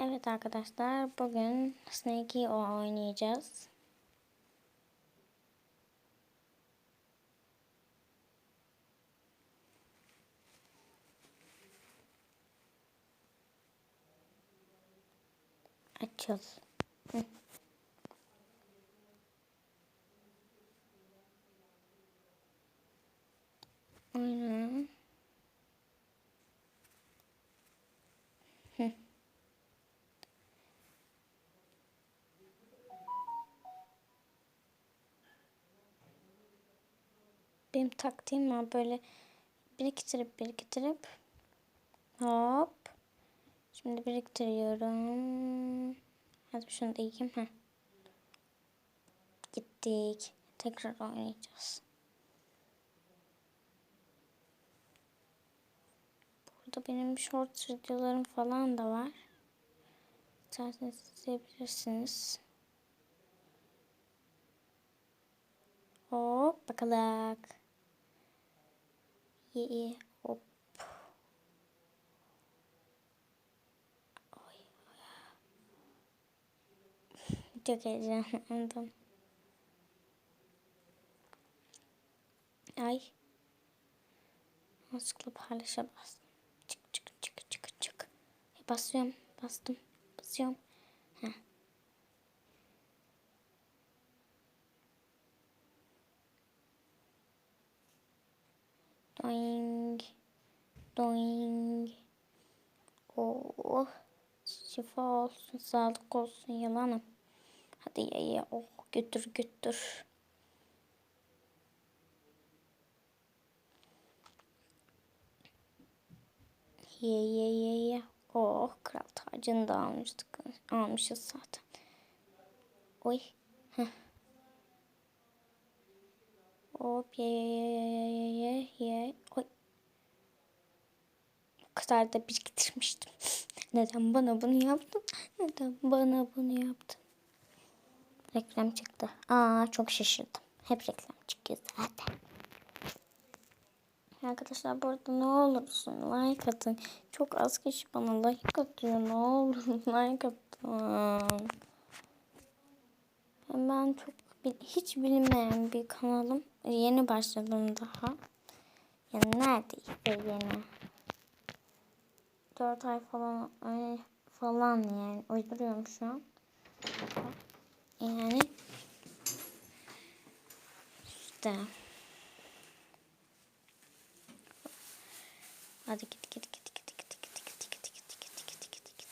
Evet arkadaşlar bugün Snakey oynayacağız. Açıl. Hı. Aynen. Hı. Benim taktiğim var böyle biriktirip biriktirip hop. Şimdi biriktiriyorum. Hadi şunu da yiyeyim ha gittik. Tekrar oynayacağız. Burada benim short videolarım falan da var. İsterseniz izleyebilirsiniz. Hop bakalım İyi. Hop. Oy. Çok heyecanlandım. Ay. Yanlışlıkla paylaşa bastım. Çık çık çık çık çık. E, basıyorum. Bastım. Basıyorum. Doing. Doing. Oh. Şifa olsun, sağlık olsun yalanım. Hadi ye ye. Oh götür götür. Ye ye ye ye. Oh kral tacını da almıştık. Almışız zaten. Oy. Heh. Hop ye ye ye ye ye ye. Oy. O kadar da biriktirmiştim. Neden bana bunu yaptın? Neden bana bunu yaptın? Reklam çıktı. Aa çok şaşırdım. Hep reklam çıkıyor zaten. Arkadaşlar bu arada ne olursun like atın. Çok az kişi bana like atıyor. Ne olur like atın. Ben çok hiç bilmeyen bir kanalım. Yeni başladım daha. Yani neredeyse yeni. 4 ay falan ay falan yani uyduruyorum şu an. Yani işte Hadi git git git git git git git git git git git git git git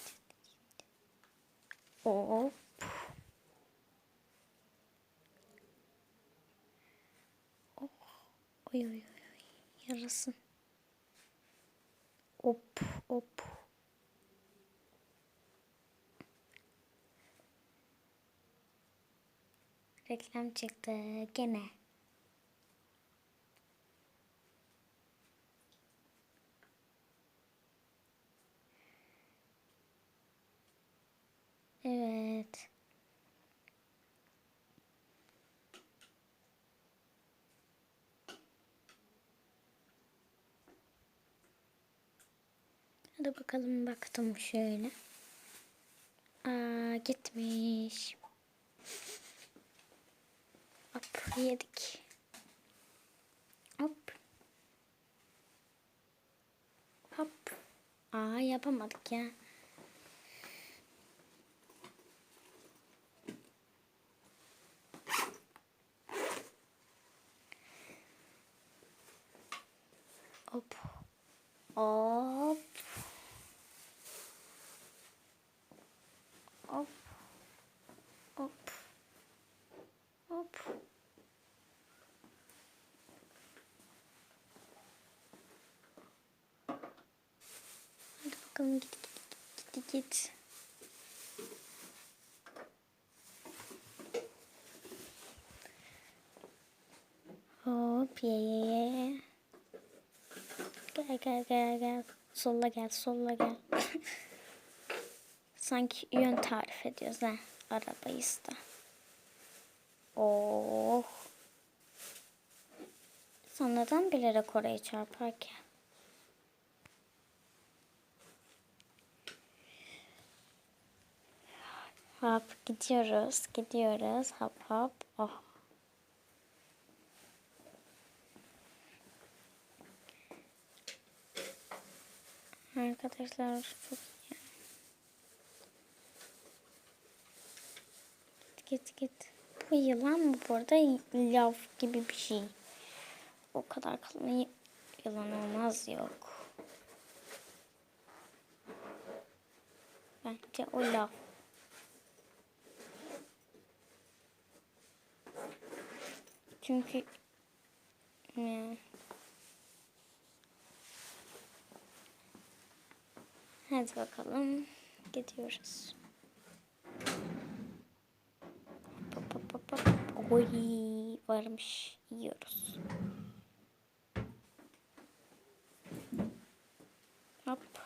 Hop. Oh. Oy oy oy. Yarasın. Hop hop. Reklam çıktı gene. Evet. Hadi bakalım baktım şöyle. Aa gitmiş. Hop yedik. Hop. Hop. Aa yapamadık ya. Hop. Hop. Hop. Hop. Hop. Bakalım git git git git. Hop ye ye ye. Gel gel gel gel. Solla gel solla gel. Sanki yön tarif ediyoruz ha. Arabayız da. Oh. Sen neden bilerek oraya çarpar hop gidiyoruz gidiyoruz hop hop oh. Arkadaşlar çok iyi. Git git git. Bu yılan mı burada lav gibi bir şey. O kadar kalın yılan olmaz yok. Bence o lav. Çünkü ne? Hadi bakalım. Gidiyoruz. Hop hop hop hop. Oy varmış. Yiyoruz. Hop.